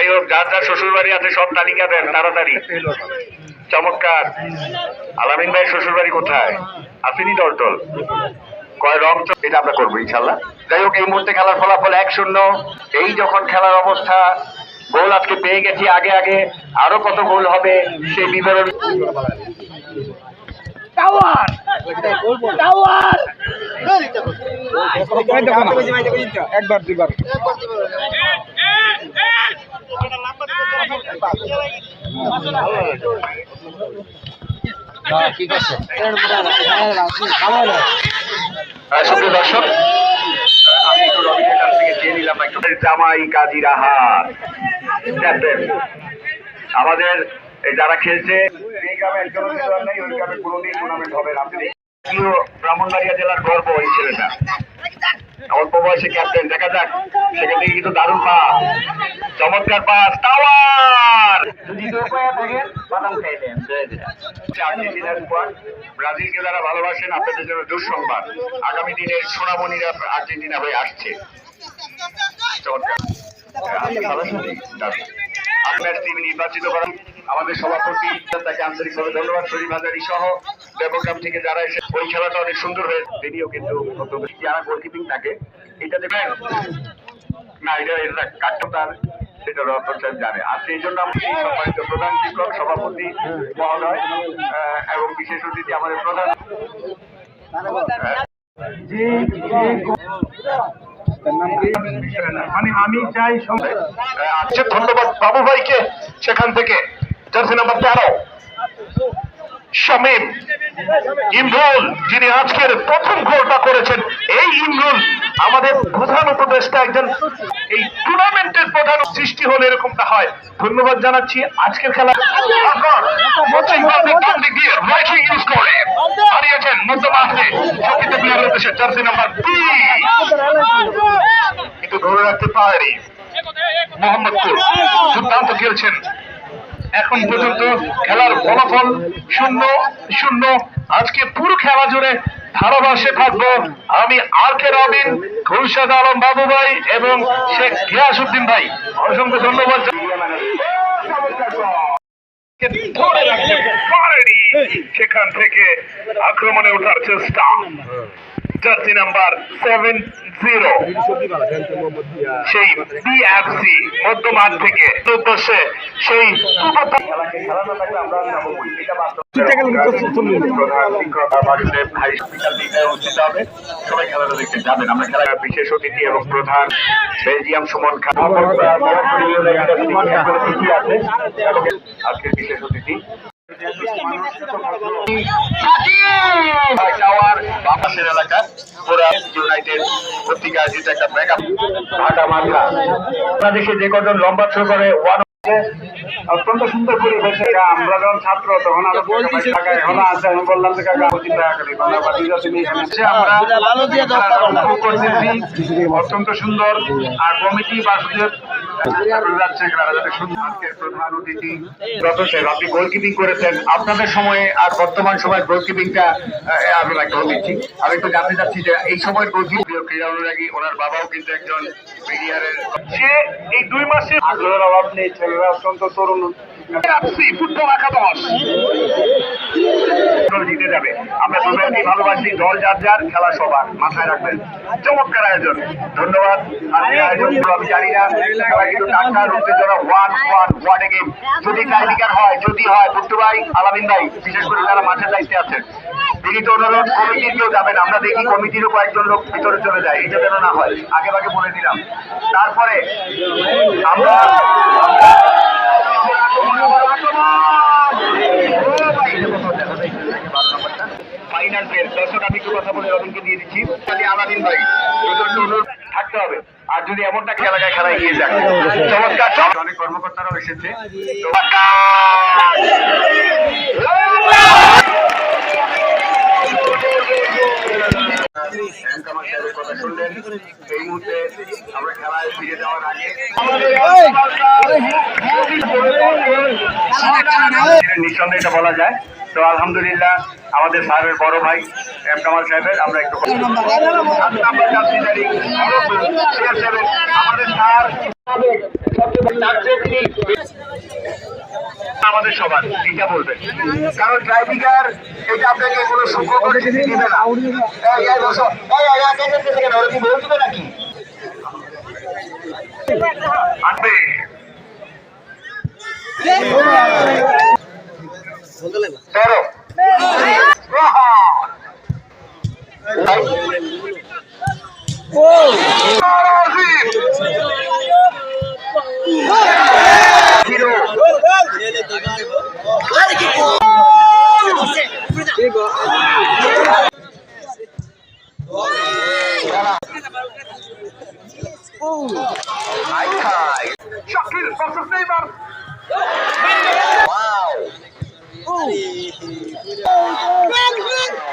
যাই হোক যার যার শ্বশুর বাড়ি আছে সব তালিকা দেন তাড়াতাড়ি। চমৎকার। আলামিন ভাই শ্বশুর বাড়ি কোথায়? আসেনি দলটল কয় রং এটা আমরা করব ইনশাল্লাহ। যাই হোক এই মুহূর্তে খেলার ফলাফল এক শূন্য। এই যখন খেলার অবস্থা গোল আজকে পেয়ে গেছি আগে আগে আরও কত গোল হবে সেই বিবরণ একবার দুইবার আমাদের যারা খেলছে, এই ওই হবে না। ব্রাহ্মণবাড়িয়া জেলার গর্ব এই ছেলেটা। অল্প বয়সে ক্যাপ্টেন দেখা যাক, সেখান থেকে কিন্তু দারুণ পাস চমৎকার পাস টাওয়ার! যদি উপায় থাকেন বাদাম খাইলেন আর্জেন্টিনার স্কোয়াড ব্রাজিলকে যারা ভালোবাসেন আপনাদের জন্য দুঃসংবাদ। আগামী দিনের সোনামণিরা আর্জেন্টিনা হয়ে আসছে। চমৎকার। আপনার টিম নির্বাচিত করেন আমাদের সভাপতি তাকে আন্তরিকভাবে ধন্যবাদ। শরীফ হাজারি সহ দেবগ্রাম থেকে যারা এসে ওই খেলাটা অনেক সুন্দর হয়েছে তিনিও কিন্তু যারা গোলকিপিং থাকে এটা দেবেন না এটা এটা কাটতে তার সেটা রতন সাহেব জানে। আর সেই জন্য আমি সম্মানিত প্রধান শিক্ষক সভাপতি মহোদয় এবং বিশেষ অতিথি আমাদের প্রধান মানে আমি চাই আচ্ছা ধন্যবাদ বাবু ভাইকে সেখান থেকে। জার্সি নাম্বার তেরো। শামীম ইমরুল যিনি আজকের প্রথম গোলটা করেছেন এই ইমরুল আমাদের প্রধান উপদেষ্টা একজন এই টুর্নামেন্টের প্রধান সৃষ্টি হলে এরকমটা হয়। ধন্যবাদ জানাচ্ছি। আজকের খেলা কিন্তু ধরে রাখতে মোহাম্মদপুর। দুর্দান্ত খেলছেন। এখন পর্যন্ত খেলার ফলাফল শূন্য শূন্য। আজকে পুরো খেলা জুড়ে ধারাভাষ্যে থাকব। আমি আর কে রবিন খুরশাদ আলম বাবু ভাই এবং শেখ গিয়াসুদ্দিন ভাই। অসংখ্য ধন্যবাদ। সেখান থেকে আক্রমণে ওঠার চেষ্টা। Jersey number seven zero. সেই বিএফসি মধ্যমাঠ থেকে উদ্দেশ্যে সেই বিশেষ অতিথি এবং প্রধান বেলজিয়াম সুমন খান আজকের বিশেষ অতিথি বাপাসের এলাকা পুরা ইউনাইটেড কর্তৃক আয়োজিত একটা ব্যাকআপ ভাটা মাঠা বাংলাদেশে যে কজন লম্বা থ্রো করে ওয়ান অত্যন্ত সুন্দর পরিবেশ এটা। আমরা যখন ছাত্র তখন আরও এখন আছে আমি বললাম যে কাকা করে আমরা অত্যন্ত সুন্দর। আর কমিটি বা প্রধান অতিথি আপনি গোলকিপিং করেছেন আপনাদের সময়ে আর বর্তমান সময়ের গোলকিপিংটা আমি একটা দিচ্ছি আমি একটু জানতে চাচ্ছি যে এই সময়ের গোলকিপিং ক্রীড়া অনুরাগী ওনার বাবাও কিন্তু একজন মিডিয়ারের সে এই দুই মাসে আগ্রহের অভাব নেই ছেলেরা অত্যন্ত তরুণ। আমরা যদি টাইমিকার হয়, যদি হয় ভাই, আলামিন ভাই, বিশেষ করে যারা মাঠের দায়িত্বে আছেন। তিনি তো অনুরোধ, কমিটির কেউ যাবেন আমরা দেখি কমিটিরও কয়েকজন লোক ভিতরে চলে যায়। এটা যেন না হয়। আগে ভাগে বলে দিলাম। তারপরে আমরা ফাইনাল পের দর্শক আমি একটু কথা বলে রবিনকে দিয়ে দিচ্ছি খালি আলাদিন ভাই থাকতে হবে আর যদি এমনটা এলাকায় খেলা এগিয়ে যায় চমৎকার চমৎকার। অনেক কর্মকর্তারাও এসেছে এই মুহূর্তে আমরা খেলায় ফিরে যাওয়ার আগে নিঃসন্দেহে এটা বলা যায়। তো আলহামদুলিল্লাহ, আমাদের সাহেবের বড় ভাই এম কামাল সাহেবের, আমরা একটু আমাদের সবার এটা বলবেন। কারণ ড্রাইভিং এটা আপনাকে কোনো সুখ করে দিবে নাকি? আসবে তেরো। Hero hi hi Shakil versus Run, run!